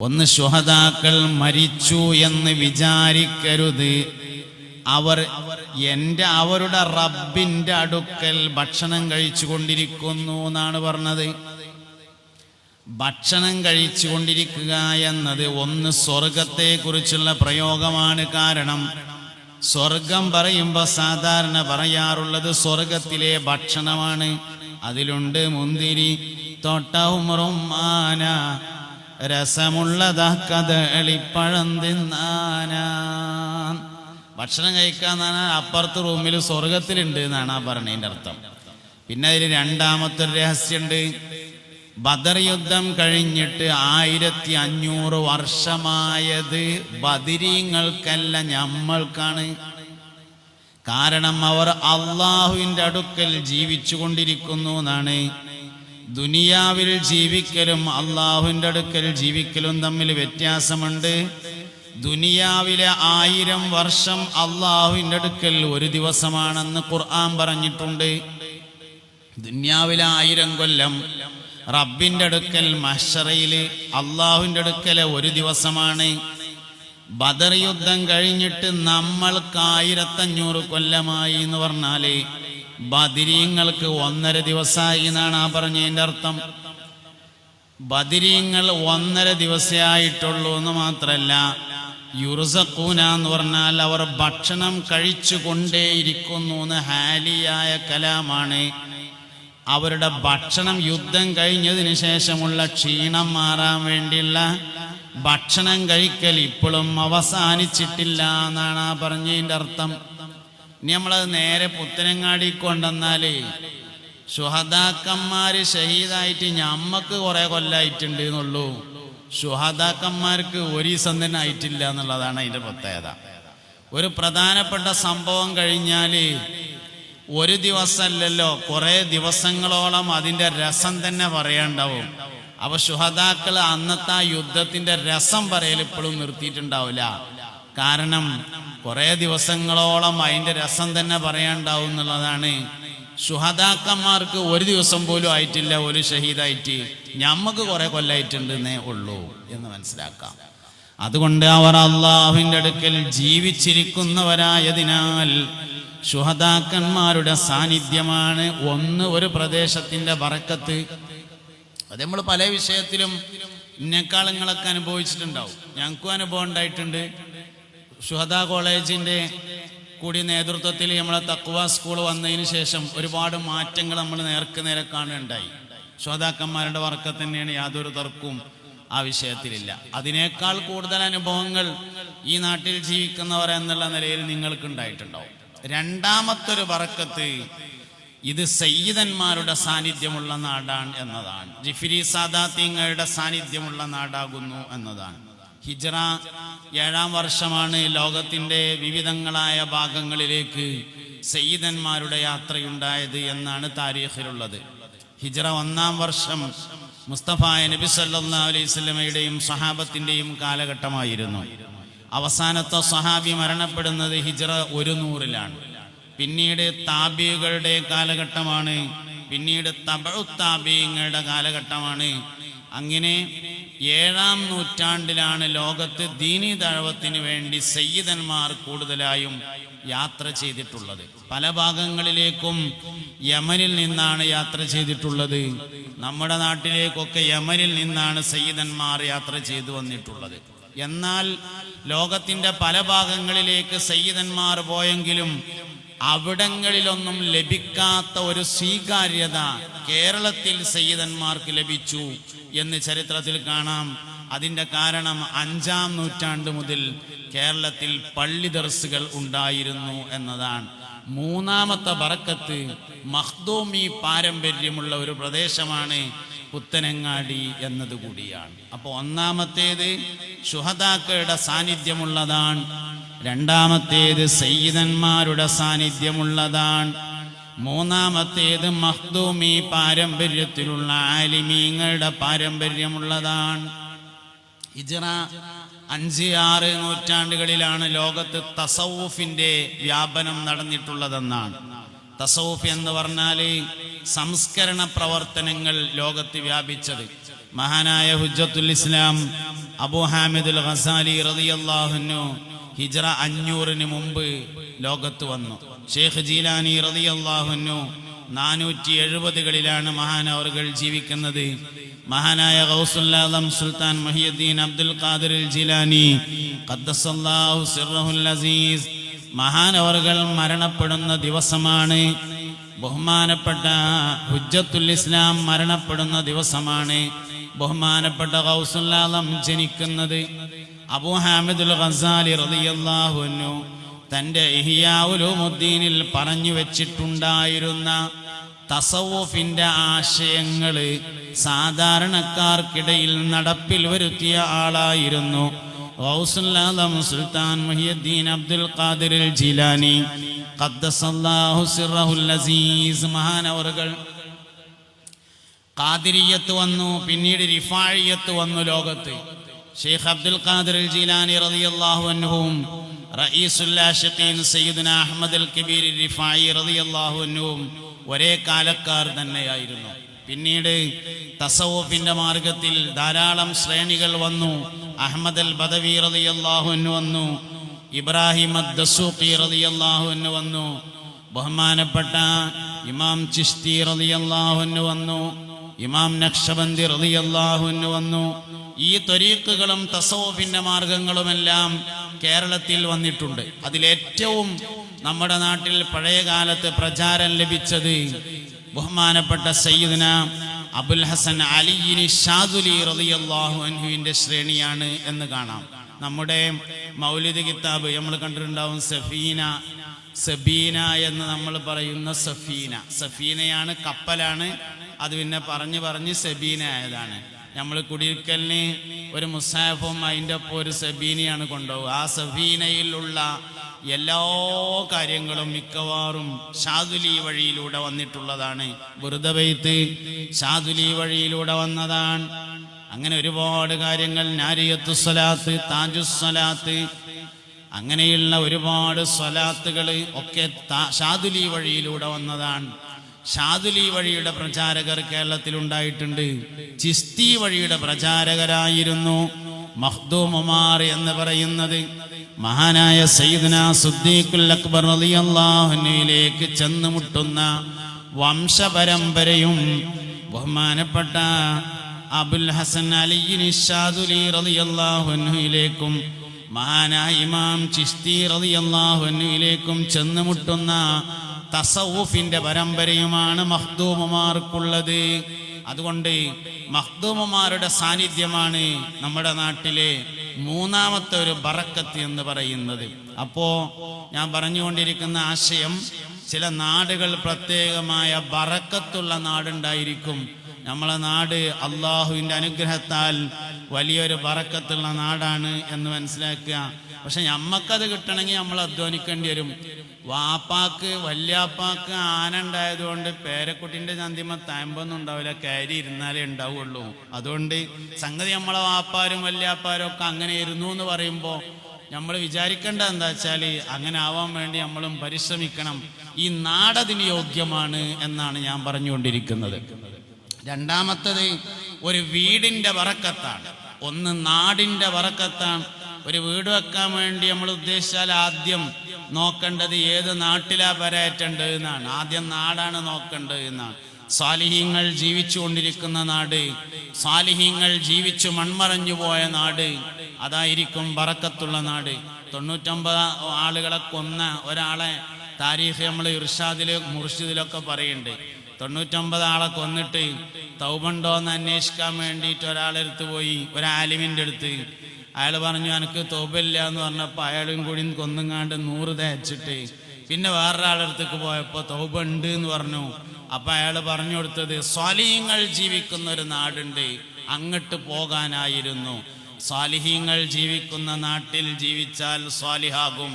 ഒന്ന് ശുഹതാക്കൾ മരിച്ചു എന്ന് വിചാരിക്കരുത്. അവർ എന്റെ അവരുടെ റബ്ബിന്റെ അടുക്കൽ ഭക്ഷണം കഴിച്ചു കൊണ്ടിരിക്കുന്നു എന്നാണ് പറഞ്ഞത്. ഭക്ഷണം കഴിച്ചു കൊണ്ടിരിക്കുക എന്നത് ഒന്ന് സ്വർഗത്തെ കുറിച്ചുള്ള പ്രയോഗമാണ് കാരണം. സ്വർഗം പറയുമ്പോൾ സാധാരണ പറയാറുള്ളത് സ്വർഗത്തിലെ ഭക്ഷണമാണ്. അതിലുണ്ട് മുന്തിരി തൊട്ടവുമറും ആന രസമുള്ളതാ കഥളിപ്പഴം തിന്നാനാ. ഭക്ഷണം കഴിക്കാന്നാണ് അപ്പുറത്ത് റൂമിൽ സ്വർഗത്തിലുണ്ട് എന്നാണ് ആ പറഞ്ഞതിന്റെ അർത്ഥം. പിന്നെ അതിൽ രണ്ടാമത്തെ ഒരു രഹസ്യമുണ്ട് ബദർ യുദ്ധം കഴിഞ്ഞിട്ട് ആയിരത്തി അഞ്ഞൂറ് വർഷമായത് ബദിരീങ്ങൾക്കല്ല ഞമ്മൾക്കാണ്. കാരണം അവർ അള്ളാഹുവിന്റെ അടുക്കൽ ജീവിച്ചു കൊണ്ടിരിക്കുന്നു എന്നാണ്. ദുനിയാവിൽ ജീവിക്കലും അള്ളാഹുവിന്റെ അടുക്കൽ ജീവിക്കലും തമ്മിൽ വ്യത്യാസമുണ്ട്. ദുനിയാവിലെ ആയിരം വർഷം അള്ളാഹുവിന്റെ അടുക്കൽ ഒരു ദിവസമാണെന്ന് ഖുർആൻ പറഞ്ഞിട്ടുണ്ട്. ദുനിയാവിലെ ആയിരം കൊല്ലം റബ്ബിന്റെ അടുക്കൽ മഷറയിൽ അള്ളാഹുവിന്റെ അടുക്കലെ ഒരു ദിവസമാണ്. ബദർ യുദ്ധം കഴിഞ്ഞിട്ട് നമ്മൾക്ക് ആയിരത്തഞ്ഞൂറ് കൊല്ലമായി എന്ന് പറഞ്ഞാൽ ബദിരീങ്ങൾക്ക് ഒന്നര ദിവസമായി എന്നാണ് ആ പറഞ്ഞതിന്റെ അർത്ഥം. ബദിരീങ്ങൾ ഒന്നര ദിവസമായിട്ടുള്ളൂ എന്ന് മാത്രമല്ല യുറുസക്കൂന എന്ന് പറഞ്ഞാൽ അവർ ഭക്ഷണം കഴിച്ചു കൊണ്ടേയിരിക്കുന്നു എന്ന് ഹാലിയായ കലാമാണ്. അവരുടെ ഭക്ഷണം യുദ്ധം കഴിഞ്ഞതിന് ശേഷമുള്ള ക്ഷീണം മാറാൻ വേണ്ടിയുള്ള ഭക്ഷണം കഴിക്കൽ ഇപ്പോഴും അവസാനിച്ചിട്ടില്ല എന്നാണ് ആ പറഞ്ഞതിന്റെ അർത്ഥം. ഇനി നമ്മളത് നേരെ പുത്തനങ്ങാടി കൊണ്ടെന്നാൽ ശുഹദാക്കന്മാര് ഷഹീദായിട്ട് ഞമ്മക്ക് കുറെ കൊല്ലായിട്ടുണ്ട് എന്നുള്ളൂ. ശുഹദാക്കന്മാർക്ക് ഒരു തന്നെ ആയിട്ടില്ല എന്നുള്ളതാണ് അതിന്റെ പ്രത്യേകത. ഒരു പ്രധാനപ്പെട്ട സംഭവം കഴിഞ്ഞാൽ ഒരു ദിവസമല്ലല്ലോ കുറെ ദിവസങ്ങളോളം അതിന്റെ രസം തന്നെ പറയാണ്ടാവും അപ്പൊ ശുഹദാക്കൾ അന്നത്തെ ആ യുദ്ധത്തിന്റെ രസം പറയൽ ഇപ്പോഴും നിർത്തിയിട്ടുണ്ടാവില്ല. കാരണം കുറെ ദിവസങ്ങളോളം അതിന്റെ രസം തന്നെ പറയാണ്ടാവും എന്നുള്ളതാണ്. ശുഹദാക്കന്മാർക്ക് ഒരു ദിവസം പോലും ആയിട്ടില്ല ഒരു ഷഹീദായിട്ട്. ഞമ്മക്ക് കുറെ കൊല്ലായിട്ടുണ്ടെന്നേ ഉള്ളൂ എന്ന് മനസ്സിലാക്കാം. അതുകൊണ്ട് അവർ അള്ളാഹുവിന്റെ അടുക്കൽ ജീവിച്ചിരിക്കുന്നവരായതിനാൽ ശുഹദാക്കന്മാരുടെ സാന്നിധ്യമാണ് ഒന്ന് ഒരു പ്രദേശത്തിന്റെ വറക്കത്ത് അത് നമ്മൾ പല വിഷയത്തിലും ഇന്നേക്കാളങ്ങളൊക്കെ അനുഭവിച്ചിട്ടുണ്ടാവും. ഞങ്ങൾക്കും അനുഭവം ഉണ്ടായിട്ടുണ്ട്. ഷുഹദ കോളേജിന്റെ കൂടി നേതൃത്വത്തിൽ നമ്മളെ തക്വ സ്കൂൾ വന്നതിന് ശേഷം ഒരുപാട് മാറ്റങ്ങൾ നമ്മൾ നേർക്ക് നേരെ കാണുകയുണ്ടായി. ശ്രോതാക്കന്മാരുടെ വർക്ക തന്നെയാണ് യാതൊരു തർക്കവും ആ വിഷയത്തിലില്ല. അതിനേക്കാൾ കൂടുതൽ അനുഭവങ്ങൾ ഈ നാട്ടിൽ ജീവിക്കുന്നവർ എന്നുള്ള നിലയിൽ നിങ്ങൾക്ക് ഉണ്ടായിട്ടുണ്ടാവും രണ്ടാമത്തൊരു വറക്കത്ത് ഇത് സയ്യിദന്മാരുടെ സാന്നിധ്യമുള്ള നാടാണ് എന്നതാണ്. ജിഫിരി സാദാത്യങ്ങളുടെ സാന്നിധ്യമുള്ള നാടാകുന്നു എന്നതാണ്. ഹിജറ ഏഴാം വർഷമാണ് ലോകത്തിന്റെ വിവിധങ്ങളായ ഭാഗങ്ങളിലേക്ക് സയ്യിദന്മാരുടെ യാത്രയുണ്ടായത് എന്നാണ് താരീഖിലുള്ളത്. ഹിജറ ഒന്നാം വർഷം മുസ്തഫ നബി സല്ലാ അലൈഹി സഹാബത്തിന്റെയും കാലഘട്ടമായിരുന്നു. അവസാനത്തെ സഹാബി മരണപ്പെടുന്നത് ഹിജറ ഒരു നൂറിലാണ്. പിന്നീട് താബികളുടെ കാലഘട്ടമാണ് പിന്നീട് തബഴു താബിയങ്ങളുടെ കാലഘട്ടമാണ്. അങ്ങനെ ഏഴാം നൂറ്റാണ്ടിലാണ് ലോകത്ത് ദീനി ദഴവത്തിന് വേണ്ടി സയ്യിദന്മാർ കൂടുതലായും യാത്ര ചെയ്തിട്ടുള്ളത്. പല ഭാഗങ്ങളിലേക്കും യമനിൽ നിന്നാണ് യാത്ര ചെയ്തിട്ടുള്ളത്. നമ്മുടെ നാട്ടിലേക്കൊക്കെ യമനിൽ നിന്നാണ് സയ്യിദന്മാർ യാത്ര ചെയ്തു വന്നിട്ടുള്ളത്. എന്നാൽ ലോകത്തിന്റെ പല ഭാഗങ്ങളിലേക്ക് സയ്യിദന്മാർ പോയെങ്കിലും അവിടങ്ങളിലൊന്നും ലഭിക്കാത്ത ഒരു സ്വീകാര്യത കേരളത്തിൽ സയ്യിദന്മാർക്ക് ലഭിച്ചു എന്ന് ചരിത്രത്തിൽ കാണാം. അതിന്റെ കാരണം അഞ്ചാം നൂറ്റാണ്ട് മുതൽ കേരളത്തിൽ പള്ളി ദർസുകൾ ഉണ്ടായിരുന്നു എന്നതാണ്. മൂന്നാമത്തെ ബറക്കത്ത് മഹ്ദോമി പാരമ്പര്യമുള്ള ഒരു പ്രദേശമാണ് പുത്തനങ്ങാടി എന്നതുകൂടിയാണ്. അപ്പോൾ ഒന്നാമത്തേത് ശുഹദാക്കളുടെ സാന്നിധ്യമുള്ളതാണ്. രണ്ടാമത്തേത് സയ്യിദന്മാരുടെ സാന്നിധ്യമുള്ളതാണ്. മൂന്നാമത്തേത് മഹ്ദൂമി പാരമ്പര്യത്തിലുള്ള ആലിമീങ്ങളുടെ പാരമ്പര്യമുള്ളതാണ്. ഇജറ അഞ്ച് ആറ് നൂറ്റാണ്ടുകളിലാണ് ലോകത്ത് തസൗഫിന്റെ വ്യാപനം നടന്നിട്ടുള്ളതെന്നാണ്. തസൗഫ് എന്ന് പറഞ്ഞാൽ സംസ്കരണ പ്രവർത്തനങ്ങൾ ലോകത്ത് വ്യാപിച്ചത്. മഹാനായ ഹുജത്തുൽ ഇസ്ലാം അബു ഹാമിദുൽ ഖസാലി റളിയല്ലാഹുന്നു ഹിജ്റ അഞ്ഞൂറിന് മുമ്പ് ലോകത്ത് വന്നു. ഷേഖ് ജീലാനി റളിയല്ലാഹുന്നു നാനൂറ്റി എഴുപതുകളിലാണ് മഹാനവറുകൾ ജീവിക്കുന്നത്. മഹാനായ ഗൗസുല്ലാദം Sultan Mahiyuddin Abdul Qadir Jilani Azeez മഹാനവറുകൾ മരണപ്പെടുന്ന ദിവസമാണ്. ബഹുമാനപ്പെട്ട ഹുജ്ജത്തുൽ ഇസ്ലാം മരണപ്പെടുന്ന ദിവസമാണ്. ബഹുമാനപ്പെട്ട ഗൗസുല്ലാദം ജനിക്കുന്നത്. അബൂ ഹാമിദുൽ ഖസാലി റളിയല്ലാഹു അൻഹു തന്റെ ഇഹിയാവുലുമുദ്ദീനിൽ പറഞ്ഞു വെച്ചിട്ടുണ്ടായിരുന്ന തസവുഫിന്റെ ആശയങ്ങൾ സാധാരണക്കാർക്കിടയിൽ നടപ്പിൽ വരുത്തിയ ആളായിരുന്നു. ഗൗസുല്ലാദം Sultan Muhiyuddin Abdul Qadir Jilani ഖദ്ദസല്ലാഹു സിർറഹുൽ അസീസ്. മഹാനവറുകൾ ഖാദിരിയത്ത് വന്നു പിന്നീട് റിഫാഴിയത്ത് വന്നു ലോകത്ത്. ഷെയ്ഖ് അബ്ദുൽ ഖാദിർ ജീലാനി റളിയല്ലാഹു അൻഹുവും റഈസുൽ ആഷിഖീൻ സയ്യിദ്ന അഹ്മദ് അൽ കബീർ റിഫായി റളിയല്ലാഹു അൻഹുവും ഒരേ കാലക്കാർ തന്നെയായിരുന്നു. പിന്നീട് തസവ്വുഫിന്റെ മാർഗത്തിൽ ധാരാളം ശ്രേണികൾ വന്നു. അഹമ്മദ് അൽ ബദവി റളിയല്ലാഹു അൻഹു വന്നു. ഇബ്രാഹിം അദ്ദസൂഖി റളിയല്ലാഹു അൻഹു വന്നു. ബഹുമാനപ്പെട്ട ഇമാം ചിസ്തി റളിയല്ലാഹു അൻഹു വന്നു. ഇമാം നക്ഷബന്തി റളിയല്ലാഹു അൻഹു വന്നു. ഈ ത്വരീക്കുകളും തസോഫിന്റെ മാർഗങ്ങളുമെല്ലാം കേരളത്തിൽ വന്നിട്ടുണ്ട്. അതിലേറ്റവും നമ്മുടെ നാട്ടിൽ പഴയ കാലത്ത് പ്രചാരം ലഭിച്ചത് ബഹുമാനപ്പെട്ട സയ്യിദ്ന അബുൽ ഹസൻ അലിയിനി ഷാദുലി റളിയല്ലാഹു അൻഹുവിന്റെ ശ്രേണിയാണ് എന്ന് കാണാം. നമ്മുടെ മൗലിദ് കിതാബ് നമ്മൾ കണ്ടിട്ടുണ്ടാവും സഫീന സബീന എന്ന് നമ്മൾ പറയുന്ന സഫീന. സഫീനയാണ് കപ്പലാണ്. അത് പിന്നെ പറഞ്ഞു പറഞ്ഞ് സബീന ആയതാണ്. നമ്മൾ കുടിയിരിക്കലിന് ഒരു മുസാഫും അതിന്റെ ഒപ്പം ഒരു സബീനയാണ് കൊണ്ടുപോകുക ആ സബീനയിലുള്ള എല്ലാ കാര്യങ്ങളും മിക്കവാറും ഷാദുലി വഴിയിലൂടെ വന്നിട്ടുള്ളതാണ്. ബുറുദബൈത്ത് ഷാദുലി വഴിയിലൂടെ വന്നതാണ്. അങ്ങനെ ഒരുപാട് കാര്യങ്ങൾ നാരിയത്തു സ്വലാത്ത് താജുസ്വലാത്ത് അങ്ങനെയുള്ള ഒരുപാട് സ്വലാത്തുകൾ ഒക്കെ ഷാദുലി വഴിയിലൂടെ വന്നതാണ്. ഷാദുലി വഴിയുടെ പ്രചാരകർ കേരളത്തിൽ ഉണ്ടായിട്ടുണ്ട് ചിസ്തി വഴിയുടെ പ്രചാരകരായിരുന്നു മഹ്ദൂമുമാർ എന്ന് പറയുന്നത്. മഹാനായ സയ്യിദ്ന സുദ്ദീഖുൽ അക്ബർ അലി ചെന്ന് മുട്ടുന്ന വംശപരമ്പരയും ബഹുമാനപ്പെട്ട അബുൽ ഹസൻ അലിയിൻ ഷാദുലി റളിയല്ലാഹുവിലേക്കും മഹാനായ ഇമാം ചിസ്തി റലി ചെന്ന് മുട്ടുന്ന തസവുഫിന്റെ പരമ്പരയുമാണ് മഹ്ദൂമമാർക്കുള്ളത്. അതുകൊണ്ട് മഹ്ദൂമമാരുടെ സാന്നിധ്യമാണ് നമ്മുടെ നാട്ടിലെ മൂന്നാമത്തെ ഒരു ബറക്കത്ത് എന്ന് പറയുന്നത്. അപ്പോ ഞാൻ പറഞ്ഞുകൊണ്ടിരിക്കുന്ന ആശയം ചില നാടുകൾ പ്രത്യേകമായ ബറക്കത്തുള്ള നാടുണ്ടായിരിക്കും. നമ്മളെ നാട് അള്ളാഹുവിന്റെ അനുഗ്രഹത്താൽ വലിയൊരു ബറക്കത്തുള്ള നാടാണ് എന്ന് മനസ്സിലാക്കുക. പക്ഷെ നമ്മക്കത് കിട്ടണമെങ്കിൽ നമ്മൾ അധ്വാനിക്കേണ്ടി വരും. വാപ്പാക്ക് വല്യാപ്പാക്ക് ആന ഉണ്ടായതുകൊണ്ട് പേരക്കുട്ടിന്റെ ചന്തിമ താമ്പൊന്നും ഉണ്ടാവില്ല. കയറി ഇരുന്നാലേ ഉണ്ടാവുള്ളൂ. അതുകൊണ്ട് സംഗതി നമ്മളെ വാപ്പാരും വല്യാപ്പാരും ഒക്കെ അങ്ങനെ ഇരുന്നു എന്ന് പറയുമ്പോൾ നമ്മൾ വിചാരിക്കേണ്ട എന്താ വെച്ചാൽ അങ്ങനെ ആവാൻ വേണ്ടി നമ്മളും പരിശ്രമിക്കണം. ഈ നാടതിന് യോഗ്യമാണ് എന്നാണ് ഞാൻ പറഞ്ഞുകൊണ്ടിരിക്കുന്നത്. രണ്ടാമത്തത് ഒരു വീടിന്റെ വറക്കത്താണ്. ഒന്ന് നാടിന്റെ വറക്കത്താണ്. ഒരു വീട് വെക്കാൻ വേണ്ടി നമ്മൾ ഉദ്ദേശിച്ചാൽ ആദ്യം നോക്കേണ്ടത് ഏത് നാട്ടിലാ പരേറ്റേണ്ടത് എന്നാണ്. ആദ്യം നാടാണ് നോക്കേണ്ടത് എന്നാണ്. സാലിഹീങ്ങൾ ജീവിച്ചുകൊണ്ടിരിക്കുന്ന നാട് സാലിഹ്യങ്ങൾ ജീവിച്ചു മൺമറഞ്ഞു പോയ നാട് അതായിരിക്കും വറക്കത്തുള്ള നാട്. തൊണ്ണൂറ്റൊമ്പത് ആളുകളെ കൊന്ന ഒരാളെ താരീഖ് നമ്മൾ ഇർഷാദിൽ മുർഷിദിലൊക്കെ പറയുന്നുണ്ട് തൊണ്ണൂറ്റൊമ്പത് ആളെ കൊന്നിട്ട് തൗബണ്ടോ എന്ന് അന്വേഷിക്കാൻ വേണ്ടിയിട്ട് ഒരാളെടുത്ത് പോയി ഒരാലിമിന്റെ അടുത്ത്. അയാൾ പറഞ്ഞു എനിക്ക് തോപ്പില്ല എന്ന് പറഞ്ഞപ്പോൾ അയാളും കൂടി കൊന്നുങ്ങാണ്ട് നൂറ് തേച്ചിട്ട്. പിന്നെ വേറൊരാളടുത്തേക്ക് പോയപ്പോൾ തൗബ ഉണ്ട് എന്ന് പറഞ്ഞു. അപ്പം അയാൾ പറഞ്ഞു കൊടുത്തത് സ്വാലിഹ്യങ്ങൾ ജീവിക്കുന്ന ഒരു നാടുണ്ട്. അങ്ങോട്ട് പോകാനായിരുന്നു. സ്വാലിഹ്യങ്ങൾ ജീവിക്കുന്ന നാട്ടിൽ ജീവിച്ചാൽ സ്വാലിഹാകും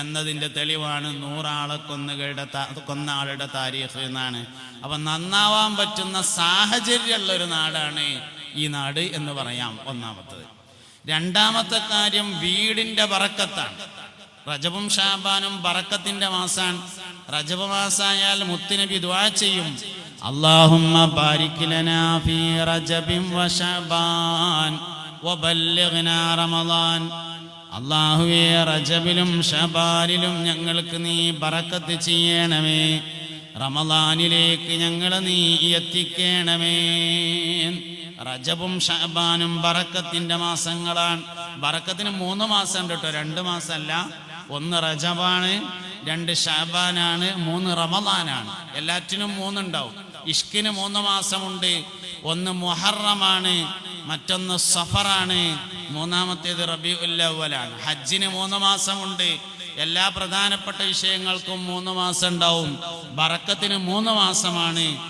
എന്നതിന്റെ തെളിവാണ് നൂറാളെ കൊന്നുകളുടെ കൊന്ന ആളുടെ താരീഖ് എന്നാണ്. അപ്പൊ നന്നാവാൻ പറ്റുന്ന സാഹചര്യമുള്ള ഒരു നാടാണ് ഈ നാട് എന്ന് പറയാം ഒന്നാമത്തത്. രണ്ടാമത്തെ കാര്യം വീടിന്റെ വറക്കത്താണ്. റജബും ഷാബാനും വറക്കത്തിന്റെ മാസാണ്. റജബ് മാസായാൽ മുത്തുനബി ദുആ ചെയ്യും. അള്ളാഹുവേ റജബിലും ഞങ്ങൾക്ക് നീ ബറക്കത്ത് ചെയ്യണമേ. റമദാനിലേക്ക് ഞങ്ങൾ നീ എത്തിക്കണമേ. റജബും ഷബാനും ബറക്കത്തിന്റെ മാസങ്ങളാണ്. ബറക്കത്തിന് മൂന്ന് മാസം ഉണ്ട് കേട്ടോ. രണ്ട് മാസമല്ല. ഒന്ന് റജബാണ് രണ്ട് ഷാബാനാണ് മൂന്ന് റമദാനാണ്. എല്ലാറ്റിനും മൂന്നുണ്ടാവും. ഇഷ്കിന് മൂന്ന് മാസമുണ്ട്. ഒന്ന് മുഹറമാണ് മറ്റൊന്ന് സഫറാണ്. മൂന്നാമത്തേത് റബി ഉല്ലവലാണ് ഹജ്ജിന് മൂന്ന് മാസമുണ്ട്. എല്ലാ പ്രധാനപ്പെട്ട വിഷയങ്ങൾക്കും മൂന്ന് മാസം ഉണ്ടാവും ബറക്കത്തിന് മൂന്ന് മാസമാണ്.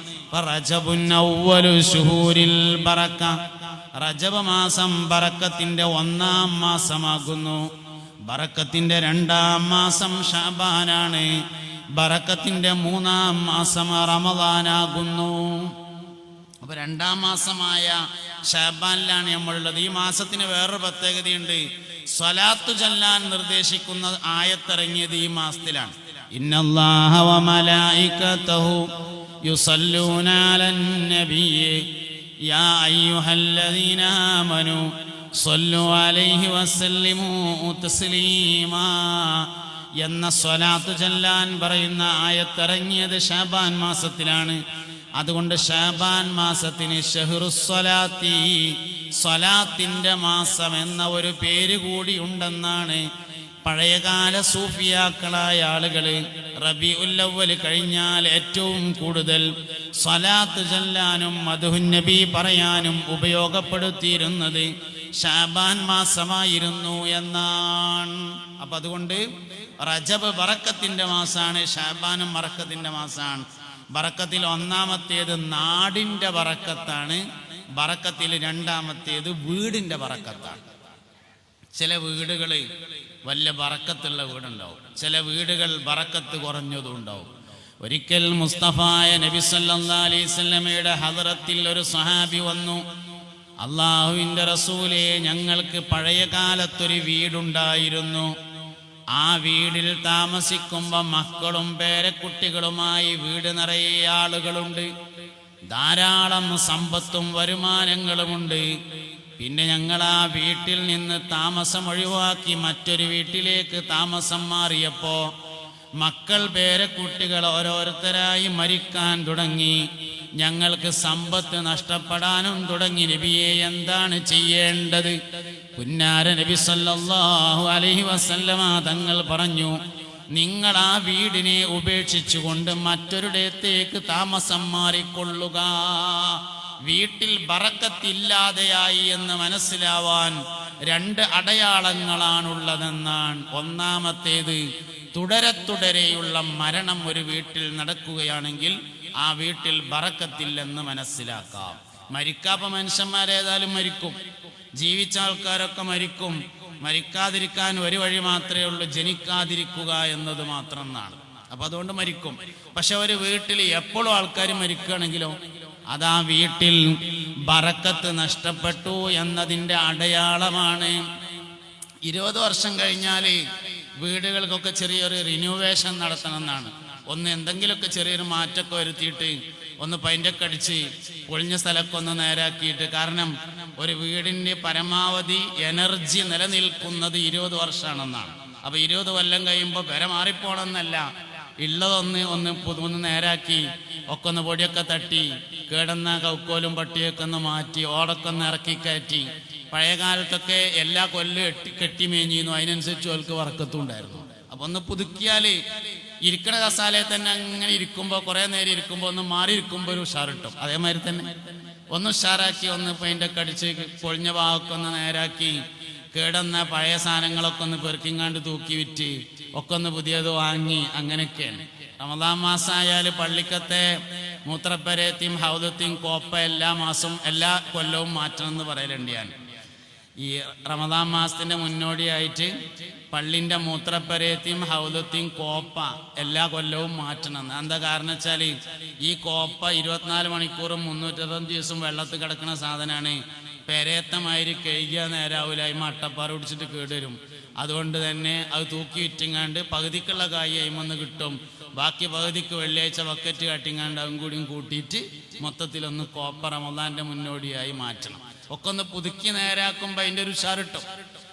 റജബ് മാസം ബറക്കത്തിന്റെ ഒന്നാം മാസമാകുന്നു. ബറക്കത്തിന്റെ രണ്ടാം മാസം ഷാബാനാണ്. ബറക്കത്തിന്റെ മൂന്നാം മാസം റമദാനാകുന്നു. അപ്പൊ രണ്ടാം മാസമായ ഷാബാനിലാണ് നമ്മളുള്ളത്. ഈ മാസത്തിന് വേറൊരു പ്രത്യേകതയുണ്ട്. സ്വലാത്തു ചൊല്ലാൻ നിർദ്ദേശിക്കുന്ന ആയത്തിറങ്ങിയത് ഈ മാസത്തിലാണ്. ഇന്നല്ലാഹ വമലായികതഹു على النبي يا أيها الذين آمنوا صلوا عليه وسلموا تسليما എന്ന സ്വലാത്ത് ചെല്ലാൻ പറയുന്ന ആയത്തിറങ്ങിയത് ഷാബാൻ മാസത്തിലാണ്. അതുകൊണ്ട് ഷാബാൻ മാസത്തിന് ഷെഹ്റുസ്വലാത്തി സ്വലാത്തിന്റെ മാസം എന്ന ഒരു പേര് കൂടി ഉണ്ടെന്നാണ് പഴയകാല സൂഫിയാക്കളായ ആളുകൾ റബി ഉല്ലവൽ കഴിഞ്ഞാൽ ഏറ്റവും കൂടുതൽ സ്വലാത്ത് ചൊല്ലാനും മധുഹുന്നബി പറയാനും ഉപയോഗപ്പെടുത്തിയിരുന്നത് ഷാബാൻ മാസമായിരുന്നു എന്നാണ്. അപ്പൊ അതുകൊണ്ട് റജബ് ബറക്കത്തിന്റെ മാസാണ് ഷാബാനും വറക്കത്തിന്റെ മാസാണ്. ബറക്കത്തിൽ ഒന്നാമത്തേത് നാടിന്റെ ബറക്കത്താണ് ബറക്കത്തിൽ രണ്ടാമത്തേത് വീടിന്റെ ബറക്കത്താണ് ചില വീടുകൾ വല്ല ബറക്കത്തുള്ള വീടുണ്ടാവും. ചില വീടുകൾ ബറക്കത്ത് കുറഞ്ഞതും ഉണ്ടാവും ഒരിക്കൽ മുസ്തഫായ നബി ഹദറത്തിൽ ഒരു സഹാബി വന്നു. അള്ളാഹുവിന്റെ റസൂലെ ഞങ്ങൾക്ക് പഴയ കാലത്തൊരു വീടുണ്ടായിരുന്നു. ആ വീടിൽ താമസിക്കുമ്പോൾ മക്കളും പേരക്കുട്ടികളുമായി വീട് നിറയെ ആളുകളുണ്ട്. ധാരാളം സമ്പത്തും വരുമാനങ്ങളുമുണ്ട്. പിന്നെ ഞങ്ങൾ ആ വീട്ടിൽ നിന്ന് താമസം ഒഴിവാക്കി മറ്റൊരു വീട്ടിലേക്ക് താമസം മാറിയപ്പോ മക്കൾ പേരക്കുട്ടികൾ ഓരോരുത്തരായി മരിക്കാൻ തുടങ്ങി. ഞങ്ങൾക്ക് സമ്പത്ത് നഷ്ടപ്പെടാനും തുടങ്ങി. നബിയെ എന്താണ് ചെയ്യേണ്ടത്? പുന്നാര നബി സല്ലാഹു അലഹി വസല്ലമ തങ്ങൾ പറഞ്ഞു നിങ്ങൾ ആ വീടിനെ ഉപേക്ഷിച്ചുകൊണ്ട് മറ്റൊരിടത്തേക്ക് താമസം മാറിക്കൊള്ളുക. വീട്ടിൽ ബറക്കത്തില്ലാതെയായി എന്ന് മനസ്സിലാവാൻ രണ്ട് അടയാളങ്ങളാണുള്ളതെന്നാണ്. ഒന്നാമത്തേത് തുടരെ തുടരെയുള്ള മരണം ഒരു വീട്ടിൽ നടക്കുകയാണെങ്കിൽ ആ വീട്ടിൽ ബറക്കത്തില്ലെന്ന് മനസ്സിലാക്കാം. മരിക്കാപ്പ മനുഷ്യന്മാരേതായാലും മരിക്കും. ജീവിച്ച ആൾക്കാരൊക്കെ മരിക്കും. മരിക്കാതിരിക്കാൻ ഒരു വഴി മാത്രമേ ഉള്ളൂ ജനിക്കാതിരിക്കുക എന്നത് മാത്രം എന്നാണ്. അപ്പൊ അതുകൊണ്ട് മരിക്കും. പക്ഷെ ഒരു വീട്ടിൽ എപ്പോഴും ആൾക്കാർ മരിക്കുകയാണെങ്കിലോ അതാ വീട്ടിൽ ബറക്കത്ത് നഷ്ടപ്പെട്ടു എന്നതിന്റെ അടയാളമാണ്. ഇരുപത് വർഷം കഴിഞ്ഞാൽ വീടുകൾക്കൊക്കെ ചെറിയൊരു റിന്യൂവേഷൻ നടത്തണമെന്നാണ്. ഒന്ന് എന്തെങ്കിലുമൊക്കെ ചെറിയൊരു മാറ്റമൊക്കെ വരുത്തിയിട്ട് ഒന്ന് പൈന്റൊക്കെ അടിച്ച് ഒഴിഞ്ഞ സ്ഥലമൊക്കെ ഒന്ന് നേരാക്കിയിട്ട് കാരണം ഒരു വീടിന്റെ പരമാവധി എനർജി നിലനിൽക്കുന്നത് ഇരുപത് വർഷമാണെന്നാണ്. അപ്പോൾ ഇരുപത് കൊല്ലം കഴിയുമ്പോൾ പെര മാറിപ്പോണമെന്നല്ല ഉള്ളതൊന്ന് ഒന്ന് പുതുമൊന്ന് നേരാക്കി ഒക്കെ ഒന്ന് പൊടിയൊക്കെ തട്ടി കേടുന്ന കൗക്കോലും പട്ടിയൊക്കെ ഒന്ന് മാറ്റി ഓടൊക്കെ ഒന്ന് ഇറക്കി കയറ്റി. പഴയ കാലത്തൊക്കെ എല്ലാ കൊല്ലും എട്ടി കെട്ടി മേഞ്ഞിരുന്നു. അതിനനുസരിച്ച് ഓൽക്ക് വറക്കത്തും ഉണ്ടായിരുന്നു. അപ്പൊ ഒന്ന് പുതുക്കിയാൽ ഇരിക്കണ കസാലയിൽ തന്നെ അങ്ങനെ ഇരിക്കുമ്പോൾ കുറെ നേരം ഇരിക്കുമ്പോൾ ഒന്ന് മാറി ഇരിക്കുമ്പോൾ ഒരു ഉഷാർ കിട്ടും അതേമാതിരി തന്നെ. ഒന്ന് ഉഷാറാക്കി ഒന്ന് പെയിന്റൊക്കെ അടിച്ച് പൊളിഞ്ഞ ഭാഗമൊക്കെ ഒന്ന് നേരാക്കി കേടന്ന പഴയ സാധനങ്ങളൊക്കെ ഒന്ന് പെറുക്കിങ്ങാണ്ട് തൂക്കി വിറ്റ് ഒക്കെ ഒന്ന് പുതിയത് വാങ്ങി അങ്ങനെയൊക്കെയാണ്. റമദാൻ മാസമായാൽ പള്ളിക്കത്തെ മൂത്രപ്പരയത്തെയും ഹൗദത്തെയും കോപ്പ എല്ലാ മാസവും എല്ലാ കൊല്ലവും മാറ്റണം എന്ന് പറയലുണ്ട് ഞാൻ. ഈ റമദാൻ മാസത്തിന്റെ മുന്നോടിയായിട്ട് പള്ളിന്റെ മൂത്രപ്പരയത്തെയും ഹൗദത്തെയും കോപ്പ എല്ലാ കൊല്ലവും മാറ്റണം. എന്താ കാരണം വെച്ചാൽ ഈ കോപ്പ ഇരുപത്തിനാല് മണിക്കൂറും മുന്നൂറ്ററുപത്തഞ്ച് ദിവസം വെള്ളത്തിൽ കിടക്കുന്ന സാധനമാണ്. പെരയത്തമാതിരി കഴുകിയ നേരാവില്ല ഈ മട്ടപ്പാറ കേടുവരും. അതുകൊണ്ട് തന്നെ അത് തൂക്കി വിറ്റിങ്ങാണ്ട് പകുതിക്കുള്ള കായ് അയിമെന്ന് കിട്ടും. ബാക്കി പകുതിക്ക് വെള്ളിയാഴ്ച ബക്കറ്റ് കാട്ടിങ്ങാണ്ട് അതും കൂടിയും കൂട്ടിയിട്ട് മൊത്തത്തിലൊന്ന് കോപ്പ റമദാന്റെ മുന്നോടിയായി മാറ്റണം. ഒക്കെ ഒന്ന് പുതുക്കി നേരാക്കുമ്പോൾ അതിന്റെ ഒരു ഉഷാറിട്ടും.